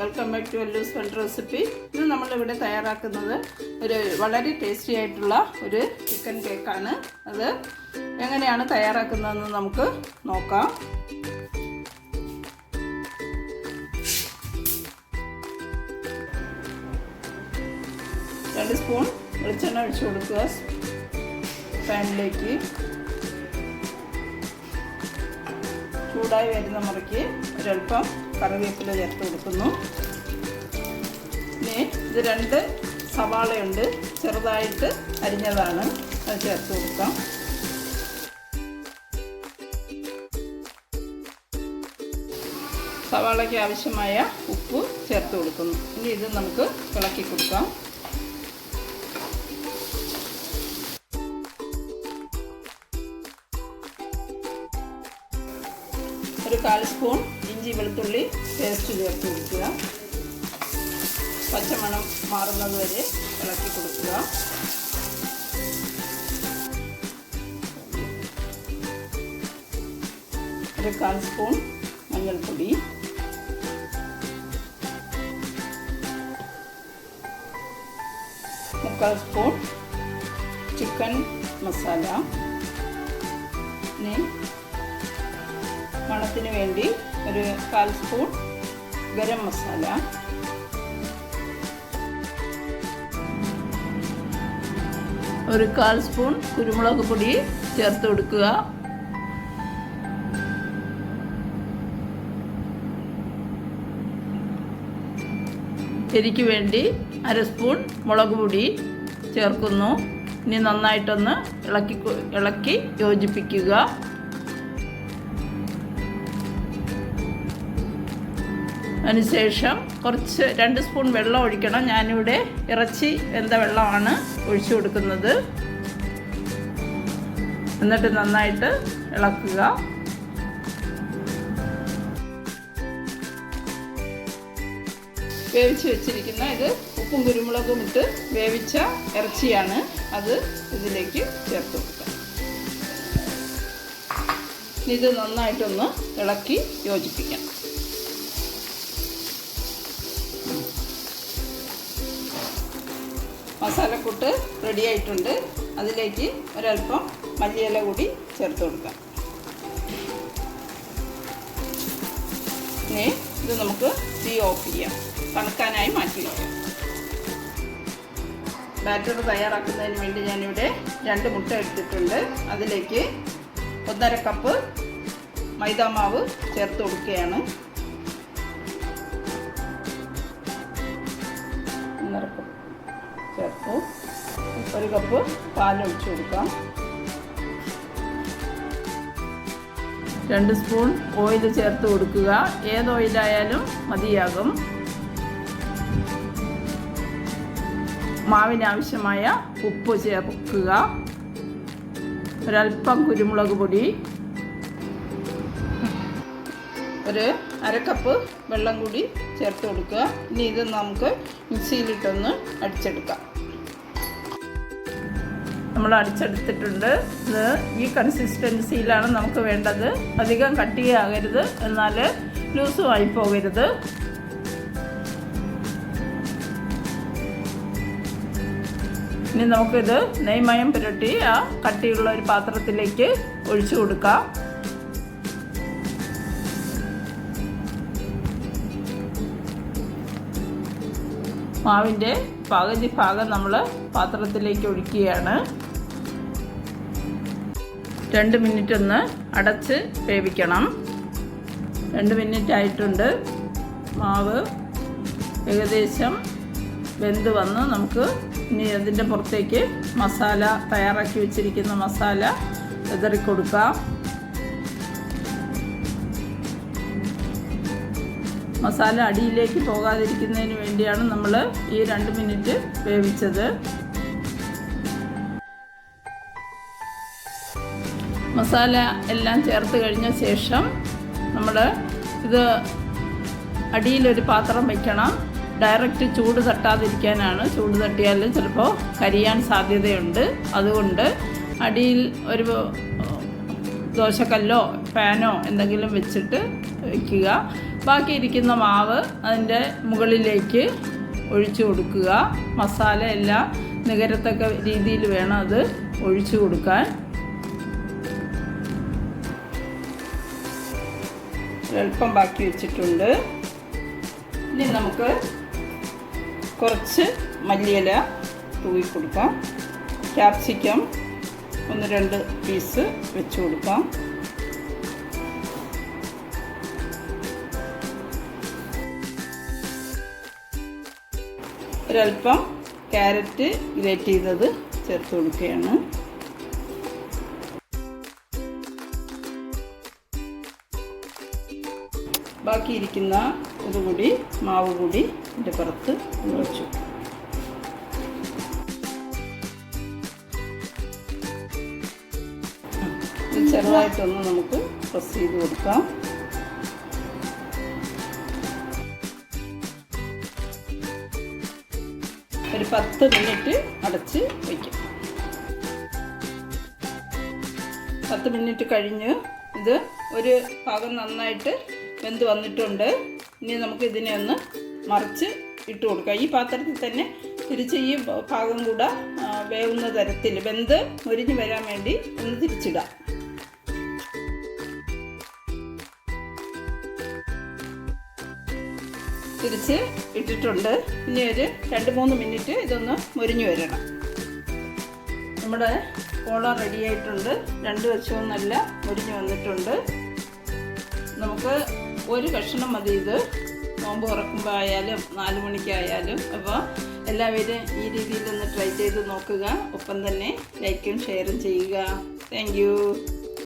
Welcome back to എല്ലൂസ് fun recipe ഇന്ന് നമ്മളിവിടെ തയ്യാറാക്കുന്നത് ഒരു വളരെ ടേസ്റ്റി ആയിട്ടുള്ള ഒരു ചിക്കൻ കേക്കാണ് അത് എങ്ങനെയാണ് തയ്യാറാക്കുന്നതെന്ന് നമുക്ക് നോക്കാം. രണ്ട് സ്പൂൺ വെളിച്ചെണ്ണ ഒഴിച്ചു കൊടുക്കുക. പാനിലേക്ക് ചൂടായി വരുന്ന മുറയ്ക്ക് ഒരൽപ്പം കറിവേപ്പില ചേർത്ത് കൊടുക്കുന്നു. ഇനി ഇത് രണ്ട് സവാളയുണ്ട്. ചെറുതായിട്ട് അരിഞ്ഞതാണ്. അത് ചേർത്ത് കൊടുക്കാം. സവാളയ്ക്ക് ആവശ്യമായ ഉപ്പ് ചേർത്ത് കൊടുക്കുന്നു. ഇനി ഇത് നമുക്ക് ഇളക്കി കൊടുക്കാം. ഒരു കാൽ സ്പൂൺ വെളുത്തുള്ളി പേസ്റ്റ് ചേർത്ത് കൊടുക്കുക. പച്ചമണം മാറുന്നത് വരെ ഇളക്കി കൊടുക്കുക. ഒരു കാൽ സ്പൂൺ മഞ്ഞൾപ്പൊടി. മുക്കാൽ സ്പൂൺ ചിക്കൻ മസാല. ഇനി മണത്തിന് വേണ്ടി ഒരു കാൽ സ്പൂൺ ഗരം മസാല. ഒരു കാൽ സ്പൂൺ കുരുമുളക് പൊടി ചേർത്ത് കൊടുക്കുക. എരിക്ക് വേണ്ടി അര സ്പൂൺ മുളക് പൊടി ചേർക്കുന്നു. ഇനി നന്നായിട്ടൊന്ന് ഇളക്കി ഇളക്കി യോജിപ്പിക്കുക. അതിനുശേഷം കുറച്ച് രണ്ട് സ്പൂൺ വെള്ളം ഒഴിക്കണം. ഞാനിവിടെ ഇറച്ചി വെന്ത വെള്ളമാണ് ഒഴിച്ചു കൊടുക്കുന്നത്. എന്നിട്ട് നന്നായിട്ട് ഇളക്കുക. വേവിച്ച് വെച്ചിരിക്കുന്ന ഇത് ഉപ്പും കുരുമുളകും ഇട്ട് വേവിച്ച ഇറച്ചിയാണ് അത് ഇതിലേക്ക് ചേർത്ത് കൊടുക്കാം ഇത് നന്നായിട്ടൊന്ന് ഇളക്കി യോജിപ്പിക്കാം. മസാലക്കൂട്ട് റെഡി ആയിട്ടുണ്ട്. അതിലേക്ക് ഒരല്പം മല്ലിയില കൂടി ചേർത്ത് കൊടുക്കാം. ഇനി ഇത് നമുക്ക് തീ ഓഫ് ചെയ്യാം. തണുക്കാനായി മാറ്റി വയ്ക്കാം ബാറ്റർ തയ്യാറാക്കുന്നതിന് വേണ്ടി ഞാനിവിടെ രണ്ട് മുട്ട എടുത്തിട്ടുണ്ട്. അതിലേക്ക് ഒന്നര കപ്പ് മൈദാമാവ് ചേർത്ത് കൊടുക്കുകയാണ്. ഒന്നര കപ്പ് ഒരു കപ്പ് പാലൊഴിച്ച് കൊടുക്കാം. രണ്ട് സ്പൂൺ ഓയിൽ ചേർത്ത് കൊടുക്കുക. ഏത് ഓയിലായാലും മതിയാകും. മാവിനാവശ്യമായ ഉപ്പ് ചേർക്കുക. ഒരൽപ്പം കുരുമുളക് പൊടി. ഒരു അരക്കപ്പ് വെള്ളം കൂടി ചേർത്ത് കൊടുക്കുക. ഇനി ഇത് നമുക്ക് മിക്സിയിലിട്ടൊന്ന് അടിച്ചെടുക്കാം. നമ്മൾ അടിച്ചെടുത്തിട്ടുണ്ട്. ഇത് ഈ കൺസിസ്റ്റൻസിയിലാണ് നമുക്ക് വേണ്ടത്. അധികം കട്ടിയാകരുത് എന്നാൽ ലൂസും ആയി പോകരുത്. ഇനി നമുക്കിത് നെയ്മയം പുരട്ടി ആ കട്ടിയുള്ള ഒരു പാത്രത്തിലേക്ക് ഒഴിച്ചു കൊടുക്കാം. മാവിന്റെ പകുതി ഭാഗം നമ്മൾ പാത്രത്തിലേക്ക് ഒഴിക്കുകയാണ്. രണ്ട് മിനിറ്റ് ഒന്ന് അടച്ച് വേവിക്കണം. രണ്ട് മിനിറ്റ് ആയിട്ടുണ്ട്. മാവ് ഏകദേശം വെന്ത് വന്ന് നമുക്ക് ഇനി അതിന്റെ പുറത്തേക്ക് മസാല തയ്യാറാക്കി വെച്ചിരിക്കുന്ന മസാല കൊടുക്കാം മസാല അടിയിലേക്ക് പോകാതിരിക്കുന്നതിന് വേണ്ടിയാണ് നമ്മൾ ഈ രണ്ട് മിനിറ്റ് വേവിച്ചത്. മസാല എല്ലാം ചേർത്ത് കഴിഞ്ഞ ശേഷം നമ്മൾ ഇത് അടിയിലൊരു പാത്രം വയ്ക്കണം ഡയറക്റ്റ് ചൂട് തട്ടാതിരിക്കാനാണ്. ചൂട് തട്ടിയാൽ ചിലപ്പോൾ കരിയാൻ സാധ്യതയുണ്ട്. അതുകൊണ്ട് അടിയിൽ ഒരു ദോശക്കല്ലോ പാനോ എന്തെങ്കിലും വെച്ചിട്ട് വയ്ക്കുക ബാക്കി ഇരിക്കുന്ന മാവ് അതിന്റെ മുകളിലേക്ക് ഒഴിച്ചു കൊടുക്കുക. മസാല എല്ലാം നികരത്തക്ക രീതിയിൽ വേണം അത് ഒഴിച്ചു കൊടുക്കാൻ. അല്പം ബാക്കി വെച്ചിട്ടുണ്ട്. ഇനി നമുക്ക് കുറച്ച് മല്ലിയില തൂവി കൊടുക്കാം ക്യാപ്സിക്കം ഒന്ന് രണ്ട് പീസ് വെച്ച് കൊടുക്കാം. ഒരല്പം ക്യാരറ്റ് ഗ്രേറ്റ് ചെയ്തത് ചേർത്ത് കൊടുക്കുകയാണ്. ബാക്കിയിരിക്കുന്ന ഇതുകൂടി മാവ് കൂടി ഇതിന്റെ പുറത്ത് ഒന്ന് ഇത് ചെറുതായിട്ടൊന്ന് നമുക്ക് പ്രസ് ചെയ്ത് കൊടുക്കാം ഒരു പത്ത് മിനിറ്റ് അടച്ച് വയ്ക്കും പത്ത് മിനിറ്റ് കഴിഞ്ഞ് ഇത് ഒരു ഭാഗം നന്നായിട്ട് വെന്ത് വന്നിട്ടുണ്ട്. ഇനി നമുക്ക് ഇതിനെ ഒന്ന് മറിച്ച് ഇട്ട് കൊടുക്കാം. ഈ പാത്രത്തിൽ തന്നെ തിരിച്ച് ഈ ഭാഗം കൂടെ വേവുന്ന തരത്തിൽ വെന്ത് മുരിഞ്ഞ് വരാൻ വേണ്ടി ഒന്ന് തിരിച്ചിടാം. തിരിച്ച് ഇട്ടിട്ടുണ്ട്. ഇനി ഒരു രണ്ട് മൂന്ന് മിനിറ്റ് ഇതൊന്ന് മുരിഞ്ഞു വരണം. നമ്മുടെ കോള റെഡി ആയിട്ടുണ്ട്. രണ്ട് വശവും നല്ല മുരിഞ്ഞു വന്നിട്ടുണ്ട്. നമുക്ക് ഒരു കഷ്ണം മതി ഇത്. നോമ്പ് ഉറക്കുമ്പോൾ ആയാലും നാല് മണിക്കായാലും. അപ്പോൾ എല്ലാവരും ഈ രീതിയിൽ ഒന്ന് ട്രൈ ചെയ്ത് നോക്കുക. ഒപ്പം തന്നെ ലൈക്കും ഷെയറും ചെയ്യുക. താങ്ക്